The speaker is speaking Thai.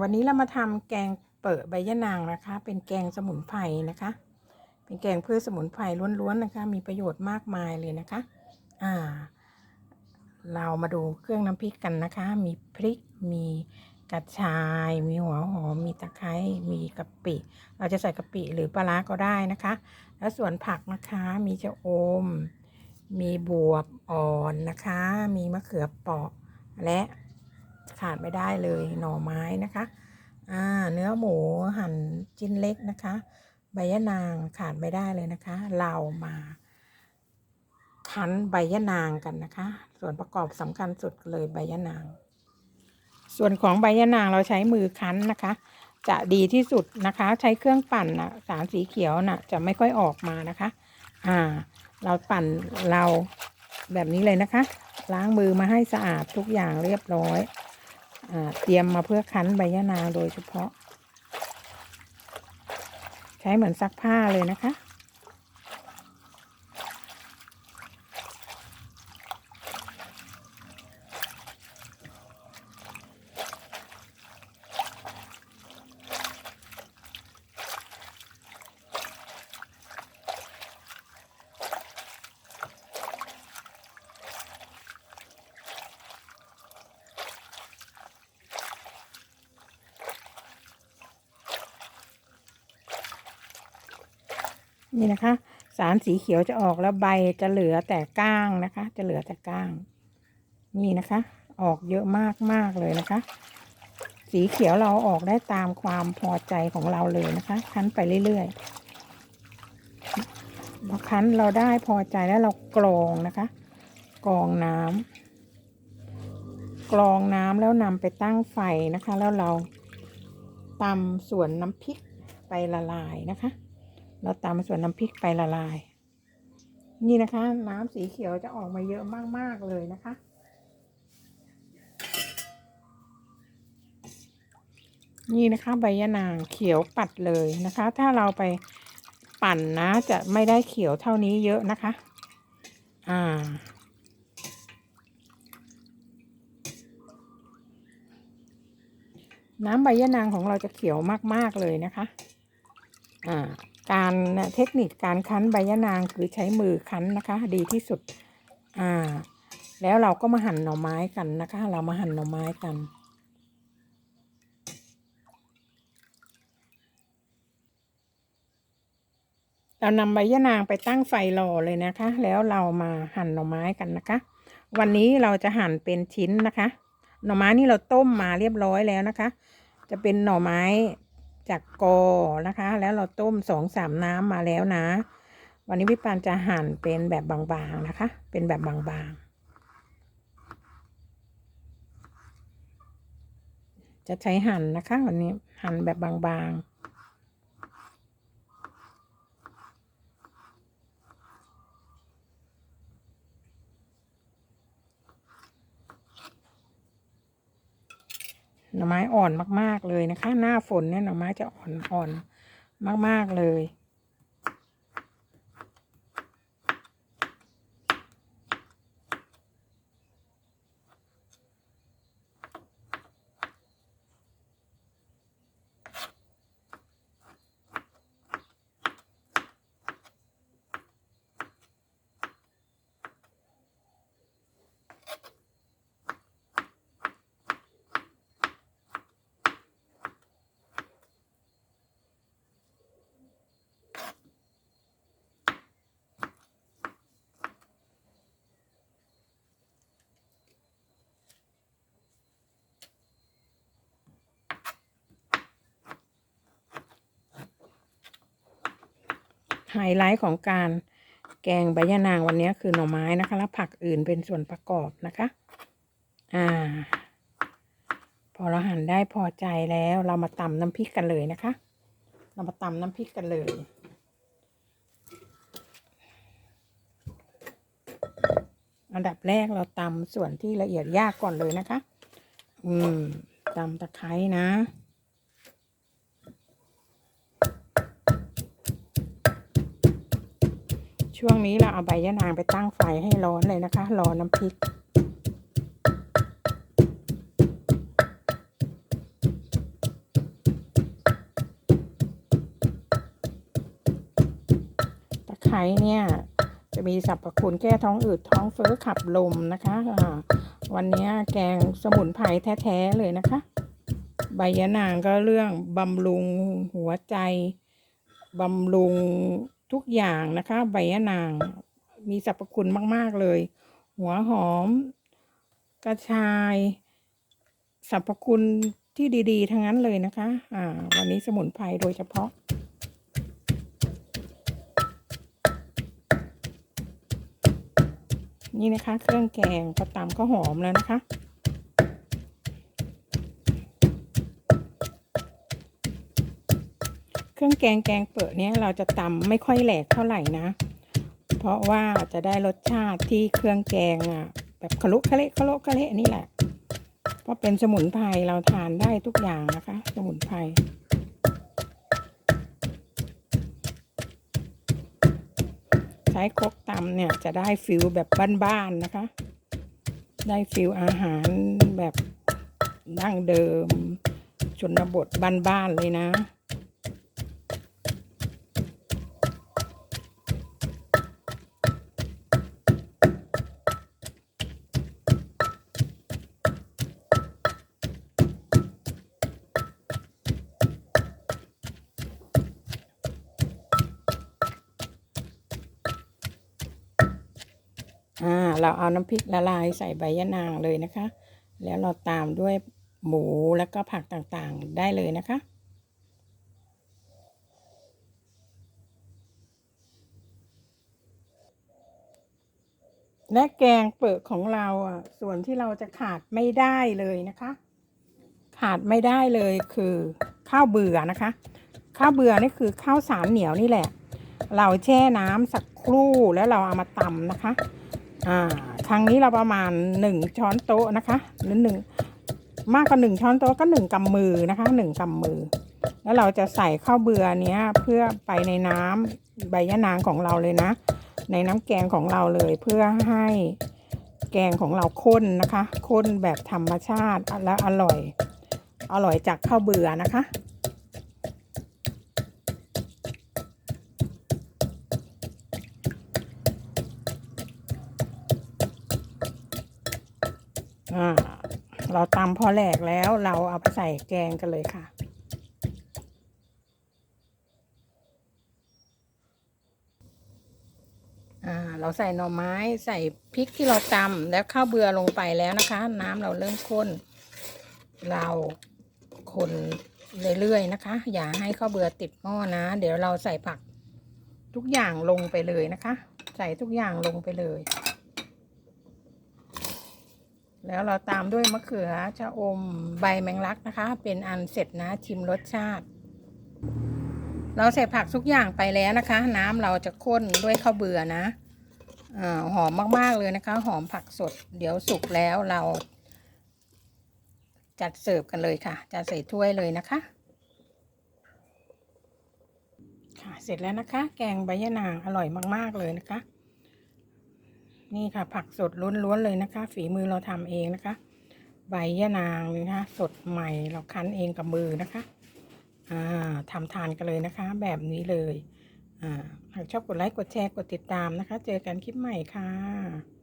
วันนี้เรามาทำแกงเปิดใบยะนางนะคะ เป็นแกงสมุนไพรนะคะ เป็นแกงพืชสมุนไพรล้วนๆนะคะ มีประโยชน์มากมายเลยนะคะ อ่า เรามาดูเครื่องน้ำพริกกันนะคะ มีพริก มีกระชาย มีหัวหอม มีตะไคร้ มีกะปิ เราจะใส่กะปิหรือปลาร้าก็ได้นะคะ แล้วส่วนผักนะคะ มีชะอม มีบวบอ่อนนะคะ มีมะเขือเปราะและ ขาดไม่ได้เลยหน่อไม้นะคะอ่าเนื้อหมูหั่นชิ้นเล็กนะคะ ใบยะนางขาดไม่ได้เลยนะคะ เรามาคั้นใบยะนางกันนะคะ ส่วนประกอบสำคัญสุดเลยใบยะนาง ส่วนของใบยะนางเราใช้มือคั้นนะคะ จะดีที่สุดนะคะ ใช้เครื่องปั่นนะสารสีเขียวน่ะจะไม่ค่อยออกมานะคะ อ่า เราปั่นเราแบบนี้เลยนะคะ ล้างมือมาให้สะอาดทุกอย่างเรียบร้อย เตรียมมาเพื่อคั้นใบยะนาวโดยเฉพาะ ใช้เหมือนซักผ้าเลยนะคะ นี่นะคะ สารสีเขียวจะออกแล้วใบจะเหลือแต่ก้างนะคะ จะเหลือแต่ก้าง นี่นะคะ ออกเยอะมากมากเลยนะคะ สีเขียวเราออกได้ตามความพอใจของเราเลยนะคะ คั้นไปเรื่อยๆพอคั้นเราได้พอใจแล้วเรากรองนะคะ กรองน้ำกรองน้ำแล้วนำไปตั้งไฟนะคะ แล้วเราตำส่วนน้ำพริกไปละลายนะคะ เราตามส่วนน้ำพริกไปละลาย นี่นะคะ น้ำสีเขียวจะออกมาเยอะมาก ๆ เลยนะคะ นี่นะคะใบยะนางเขียวปัดเลยนะคะ ถ้าเราไปปั่นนะ จะไม่ได้เขียวเท่านี้เยอะนะคะ อ่าน้ำใบยะนางของเราจะเขียวมาก ๆ เลยนะคะ อ่า การเทคนิคการคั้นใบยะนางคือใช้มือคั้นนะคะ ดีที่สุด อ่า แล้วเราก็มาหั่นหน่อไม้กันนะคะ เรามาหั่นหน่อไม้กัน เรานำใบยะนางไปตั้งไฟรอเลยนะคะ แล้วเรามาหั่นหน่อไม้กันนะคะ วันนี้เราจะหั่นเป็นชิ้นนะคะ หน่อไม้นี่เราต้มมาเรียบร้อยแล้วนะคะ จะเป็นหน่อไม้ จากกอนะคะ แล้วเราต้มสองสามน้ำมาแล้วนะ วันนี้พี่ปานจะหั่นเป็นแบบบางๆนะคะ เป็นแบบบางๆ จะใช้หั่นนะคะ วันนี้หั่นแบบบางๆ หน่อไม้อ่อนมาก ๆ เลยนะคะ หน้าฝนเนี่ยหน่อไม้จะอ่อนอ่อนมาก ๆ เลย ไฮไลท์ของการแกงใบยะนางวันนี้คือหน่อไม้นะคะ แล้วผักอื่นเป็นส่วนประกอบนะคะ อ่า พอเราหั่นได้พอใจแล้วเรามาตำน้ำพริกกันเลยนะคะ เรามาตำน้ำพริกกันเลยอันดับแรกเราตำส่วนที่ละเอียดยากก่อนเลยนะคะ อืมตำตะไคร้นะ ช่วงนี้เราเอาใบยะนางไปตั้งไฟให้ร้อนเลยนะคะ รอน้ำพริก ตะไคร้เนี่ย จะมีสรรพคุณแก้ท้องอืดท้องเฟ้อขับลมนะคะะวันนี้แกงสมุนไพรแท้ ๆ เลยนะคะ ใบยะนางก็เรื่องบำรุงหัวใจบำรุง ทุกอย่างนะคะ ใบยะนาง มีสรรพคุณมาก ๆ เลย หัวหอม กระชาย สรรพคุณที่ดีๆ ทั้งนั้นเลยนะคะ อ่า วันนี้สมุนไพรโดยเฉพาะนี่นะคะ เครื่องแกงพอตำก็หอมแล้วนะคะ เครื่องแกงแกงเปิดเนี้ยเราจะตำไม่ค่อยแหลกเท่าไหร่นะ เพราะว่าจะได้รสชาติที่เครื่องแกงอะ แบบขลุกขะเละขลุกขะเละนี่แหละเพราะเป็นสมุนไพรเราทานได้ทุกอย่างนะคะ สมุนไพรใช้ครกตำเนี่ยจะได้ฟิลแบบบ้านๆนะคะ ได้ฟิลอาหารแบบดั้งเดิมชนบทบ้านๆเลยนะ เราเอาน้ำพริกละลายใส่ใบยะนางเลยนะคะ แล้วเราตามด้วยหมูแล้วก็ผักต่างๆได้เลยนะคะ และแกงเปิดของเราอะส่วนที่เราจะขาดไม่ได้เลยนะคะ ขาดไม่ได้เลยคือข้าวเบื่อนะคะ ข้าวเบื่อนี่คือข้าวสารเหนียวนี่แหละ เราแช่น้ำสักครู่แล้วเราเอามาตำนะคะ อ่าครั้งนี้เราประมาณหนึ่งช้อนโต๊ะนะคะหรือหนึ่งมากกว่าหนึ่งช้อนโต๊ะก็หนึ่งกำมือนะคะหนึ่งกำมือ แล้วเราจะใส่ข้าวเบื่อเนี้ยเพื่อไปในน้ำใบยะนางของเราเลยนะ ในน้ำแกงของเราเลยเพื่อให้แกงของเราข้นนะคะข้นแบบธรรมชาติและอร่อย อร่อยจากข้าวเบื่อนะคะ อ่าเราตำพอแหลกแล้วเราเอาไปใส่แกงกันเลยค่ะ อ่า เราใส่หน่อไม้ใส่พริกที่เราตำแล้วข้าวเบื่อลงไปแล้วนะคะ น้ำเราเริ่มข้น เราคนเรื่อยๆนะคะ อย่าให้ข้าวเบื่อติดหม้อนะ เดี๋ยวเราใส่ผักทุกอย่างลงไปเลยนะคะ ใส่ทุกอย่างลงไปเลย แล้วเราตามด้วยมะเขือชะอมใบแมงลักนะคะ เป็นอันเสร็จนะชิมรสชาติ เราใส่ผักทุกอย่างไปแล้วนะคะ น้ำเราจะข้นด้วยข้าวเบื่อนะอาหอมมากๆเลยนะคะ หอมผักสด เดี๋ยวสุกแล้วเรา จัดเสิร์ฟกันเลยค่ะ จะใส่ถ้วยเลยนะคะค่ะเสร็จแล้วนะคะ แกงใบยะนางอร่อยมาก ๆ เลยนะคะ นี่ค่ะ ผักสดล้วนๆเลยนะคะ ฝีมือเราทำเองนะคะ ใบยะนางนะคะสดใหม่เราคั้นเองกับมือนะคะอ่าทำทานกันเลยนะคะ แบบนี้เลยอ่าหากชอบกดไลค์กดแชร์กดติดตามนะคะ เจอกันคลิปใหม่ค่ะ